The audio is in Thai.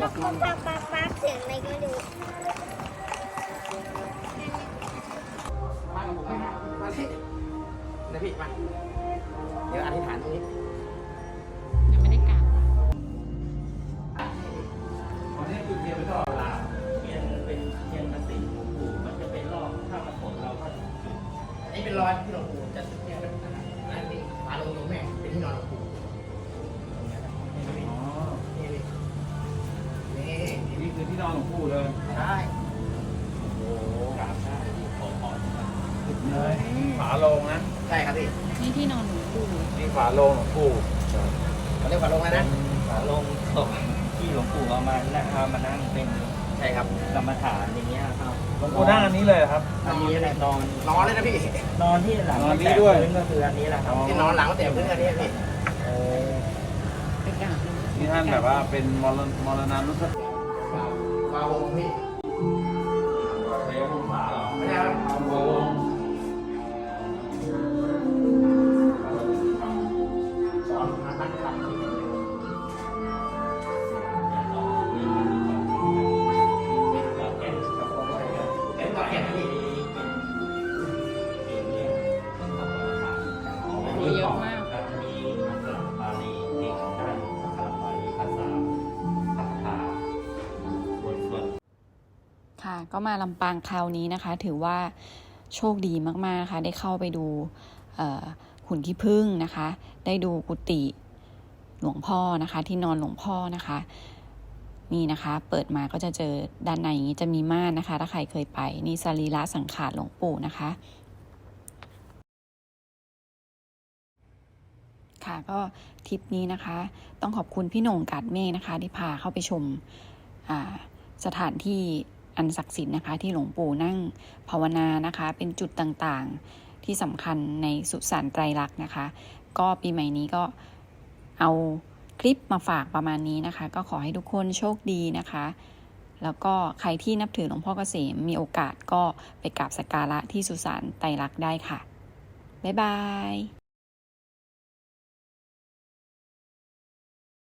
แล้วก็ปักปักปักเสียงอะไรก็ดูมากับผมมามาสินะพี่มา เดี๋ยวอธิษฐานตรงนี้ยังไม่ได้กราบวันนี้คือเทียนไปตลอดเวลาเทียนเป็นเทียนกสิหลวงปู่มันจะเป็นรอบถ้ามันหมดเราก็จุดอันนี้เป็นรอยที่หลวง นี่คือที่นอนของปู่เลยใช่โอ้โหกราบได้ขอพรนะครับเลยฝาโลงนะใช่ครับพี่นี่ที่นอนหลวงปู่นี่ฝาโลงของปู่เขาเรียกฝาลงอะไรนะฝาลงศพที่หลวงปู่เอามานะเอามานั่งเป็นใช่ครับกรรมฐานอย่างเงี้ยครับหลวงปู่นั่งอันนี้เลยเหรอครับอันนี้แหละนอนนอนเลยนะพี่นอนที่หลังนอนนี่แตะด้วยพื้นก็คืออันนี้แหละครับที่นอนหลังก็แต่พื้นอันนี้พี่โอ้ไปกราบดูนี่ท่านแบบว่าเป็นมรณมรณานุสติฝาวงพี่ใช้วงฝาเหรอไม่ใช่ครับเอาวงสอนพระนักขับพี่แก่นกับพ่อไปก็เป็นก่อนแก่นะพี่เป็นเรื่องของกรรมาน ค่ะ ก็มาลำปางคราวนี้นะคะ ถือว่าโชคดีมากๆค่ะ ได้เข้าไปดูหุ่นขี้ผึ้งนะคะ ได้ดูกุฏิหลวงพ่อนะคะ ที่นอนหลวงพ่อนะคะนี่นะคะ เปิดมาก็จะเจอด้านในอย่างนี้จะมีม่านนะคะ ถ้าใครเคยไปนี่สรีระสังขารหลวงปู่นะคะ ค่ะก็ทริปนี้นะคะ ต้องขอบคุณพี่หน่งกาดเมฆนะคะ ที่พาเข้าไปชมสถานที่ อันศักดิ์สิทธิ์นะคะที่หลวงปู่นั่งภาวนานะคะ เป็นจุดต่างๆที่สำคัญในสุสานไตรลักษณ์นะคะ ก็ปีใหม่นี้ก็เอาคลิปมาฝากประมาณนี้นะคะ ก็ขอให้ทุกคนโชคดีนะคะ แล้วก็ใครที่นับถือหลวงพ่อเกษมมีโอกาสก็ไปกราบสักการะที่สุสานไตรลักษณ์ได้ค่ะ บ๊ายบาย